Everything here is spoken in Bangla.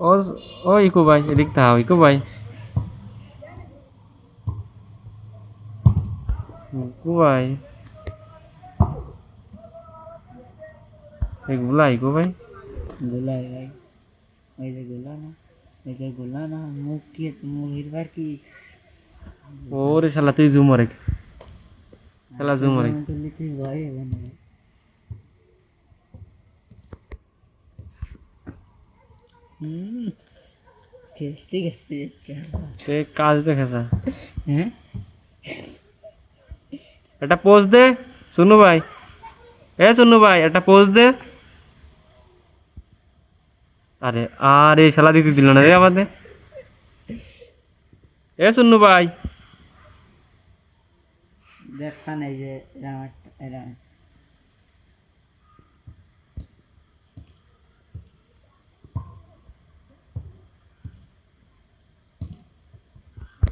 ও ও ইকু ভাই এদিক তাও ইকু ভাই ইকু ভাই এগুলা ইকু ভাই গোলাই ভাই যে গোলা না গোলা না মুখ কি ওরে শালা তুই জুমরে শালা জুমরে তুই তুই ভয় হবে না হুম খেসতে খেসতে যাচ্ছে সে কাজ দেখেছা হ্যাঁ? একটা পোজ দে শুনু ভাই। এ শুনু ভাই একটা পোজ দে। আরে আরে শালা দিতে দিল না রে আমাদের। এ শুনু ভাই। দেখা নাই যে এরা একটা- এরা